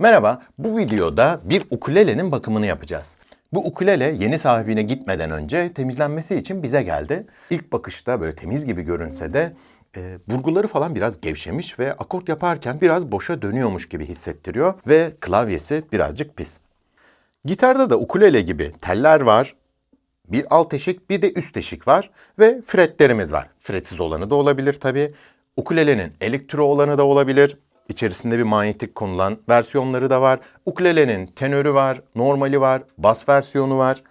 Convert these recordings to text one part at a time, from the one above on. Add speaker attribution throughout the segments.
Speaker 1: Merhaba, bu videoda bir ukulelenin bakımını yapacağız. Bu ukulele yeni sahibine gitmeden önce temizlenmesi için bize geldi. İlk bakışta böyle temiz gibi görünse de e, burguları falan biraz gevşemiş ve akort yaparken biraz boşa dönüyormuş gibi hissettiriyor ve klavyesi birazcık pis. Gitarda da ukulele gibi teller var, bir alt eşik bir de üst eşik var ve fretlerimiz var. Fretsiz olanı da olabilir tabii. Ukulelenin elektro olanı da olabilir. İçerisinde bir manyetik konulan versiyonları da var. Ukulelenin tenörü var, normali var, bas versiyonu var.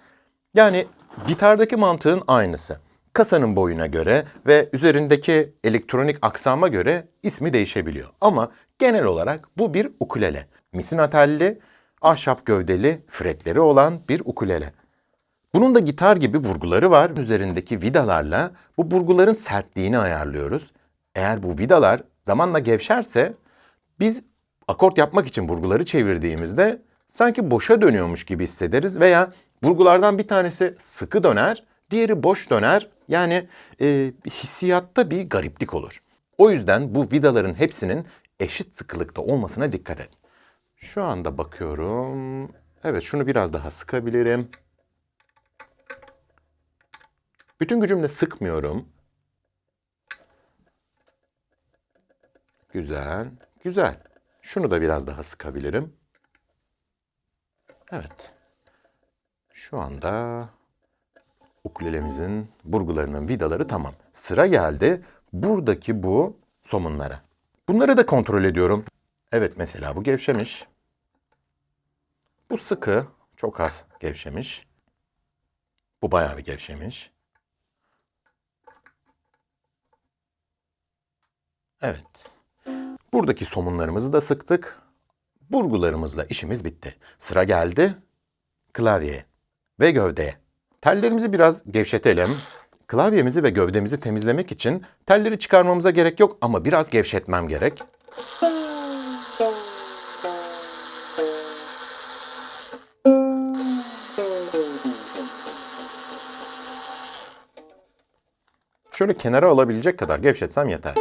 Speaker 1: Yani gitardaki mantığın aynısı. Kasanın boyuna göre ve üzerindeki elektronik aksama göre ismi değişebiliyor. Ama genel olarak bu bir ukulele. Misina telli, ahşap gövdeli, fretleri olan bir ukulele. Bunun da gitar gibi vurguları var. Üzerindeki vidalarla bu burguların sertliğini ayarlıyoruz. Eğer bu vidalar zamanla gevşerse biz akort yapmak için burguları çevirdiğimizde sanki boşa dönüyormuş gibi hissederiz veya burgulardan bir tanesi sıkı döner, diğeri boş döner. Yani e, hissiyatta bir gariplik olur. O yüzden bu vidaların hepsinin eşit sıkılıkta olmasına dikkat et. Şu anda bakıyorum. Evet şunu biraz daha sıkabilirim. Bütün gücümle sıkmıyorum. Güzel, güzel. Şunu da biraz daha sıkabilirim. Evet. Şu anda ukulelemizin burgularının vidaları tamam. Sıra geldi buradaki bu somunlara. Bunları da kontrol ediyorum. Evet mesela bu gevşemiş. Bu sıkı, çok az gevşemiş. Bu bayağı bir gevşemiş. Evet. Buradaki somunlarımızı da sıktık. Burgularımızla işimiz bitti. Sıra geldi klavyeye ve gövdeye. Tellerimizi biraz gevşetelim. Klavyemizi ve gövdemizi temizlemek için telleri çıkarmamıza gerek yok ama biraz gevşetmem gerek. Şöyle kenara alabilecek kadar gevşetsem yeter.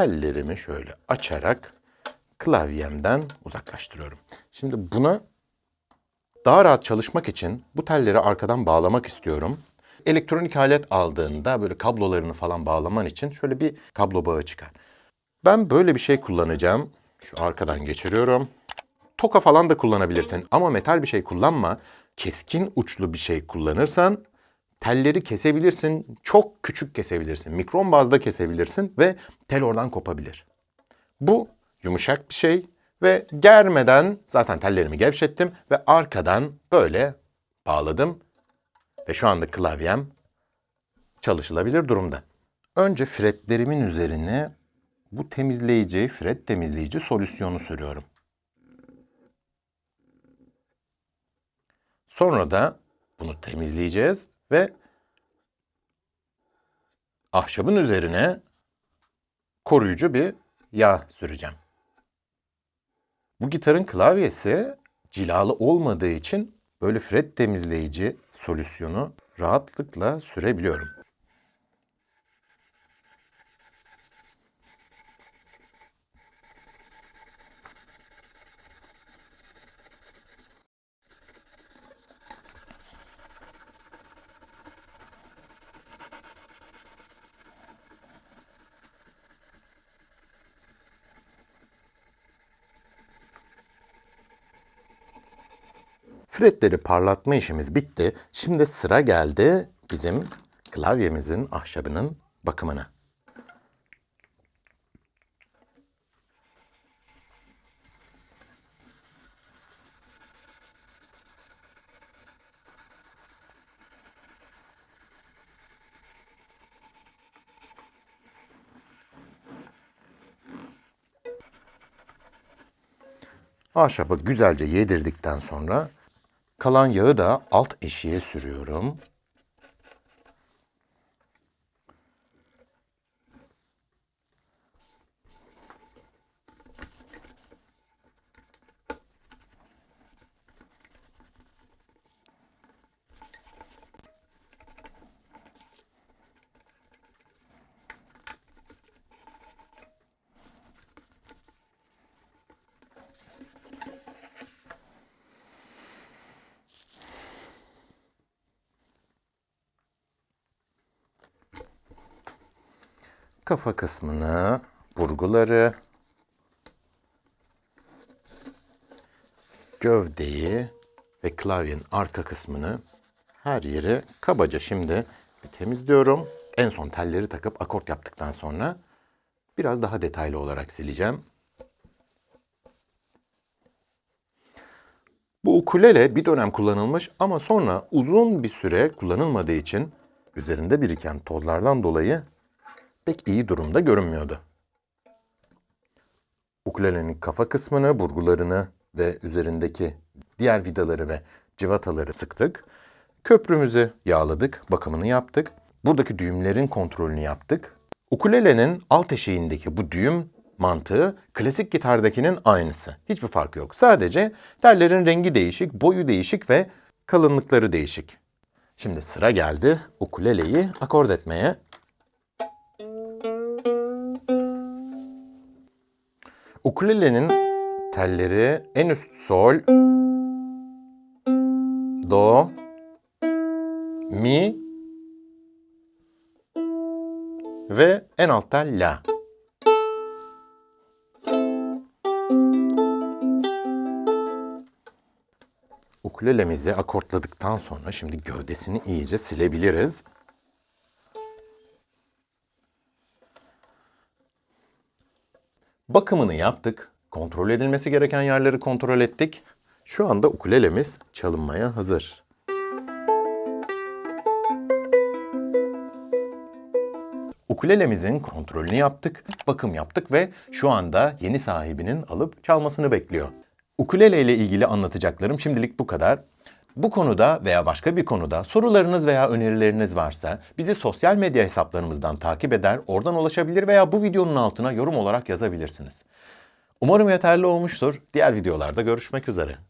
Speaker 1: Tellerimi şöyle açarak klavyemden uzaklaştırıyorum. Şimdi buna daha rahat çalışmak için bu telleri arkadan bağlamak istiyorum. Elektronik alet aldığında böyle kablolarını falan bağlaman için şöyle bir kablo bağı çıkar. Ben böyle bir şey kullanacağım. Şu arkadan geçiriyorum. Toka falan da kullanabilirsin ama metal bir şey kullanma. Keskin uçlu bir şey kullanırsan telleri kesebilirsin, çok küçük kesebilirsin, mikron bazda kesebilirsin ve tel oradan kopabilir. Bu yumuşak bir şey ve germeden zaten tellerimi gevşettim ve arkadan böyle bağladım ve şu anda klavyem çalışılabilir durumda. Önce fretlerimin üzerine bu temizleyici, fret temizleyici solüsyonu sürüyorum. Sonra da bunu temizleyeceğiz ve ahşabın üzerine koruyucu bir yağ süreceğim. Bu gitarın klavyesi cilalı olmadığı için böyle fret temizleyici solüsyonu rahatlıkla sürebiliyorum. Fretleri parlatma işimiz bitti. Şimdi sıra geldi bizim klavyemizin ahşabının bakımına. Ahşabı güzelce yedirdikten sonra kalan yağı da alt eşiğe sürüyorum. Kafa kısmını, burguları, gövdeyi ve klavyenin arka kısmını her yeri kabaca şimdi bir temizliyorum. En son telleri takıp akort yaptıktan sonra biraz daha detaylı olarak sileceğim. Bu ukulele bir dönem kullanılmış ama sonra uzun bir süre kullanılmadığı için üzerinde biriken tozlardan dolayı pek iyi durumda görünmüyordu. Ukulelenin kafa kısmını, burgularını ve üzerindeki diğer vidaları ve civataları sıktık. Köprümüzü yağladık, bakımını yaptık. Buradaki düğümlerin kontrolünü yaptık. Ukulelenin alt eşiğindeki bu düğüm mantığı klasik gitardakinin aynısı. Hiçbir farkı yok. Sadece tellerin rengi değişik, boyu değişik ve kalınlıkları değişik. Şimdi sıra geldi ukuleleyi akord etmeye. Ukulelenin telleri en üst sol, do, mi ve en alt tel la. Ukulelemizi akortladıktan sonra şimdi gövdesini iyice silebiliriz. Bakımını yaptık. Kontrol edilmesi gereken yerleri kontrol ettik. Şu anda ukulelemiz çalınmaya hazır. Ukulelemizin kontrolünü yaptık, bakım yaptık ve şu anda yeni sahibinin alıp çalmasını bekliyor. Ukulele ile ilgili anlatacaklarım şimdilik bu kadar. Bu konuda veya başka bir konuda sorularınız veya önerileriniz varsa bizi sosyal medya hesaplarımızdan takip eder, oradan ulaşabilir veya bu videonun altına yorum olarak yazabilirsiniz. Umarım yeterli olmuştur. Diğer videolarda görüşmek üzere.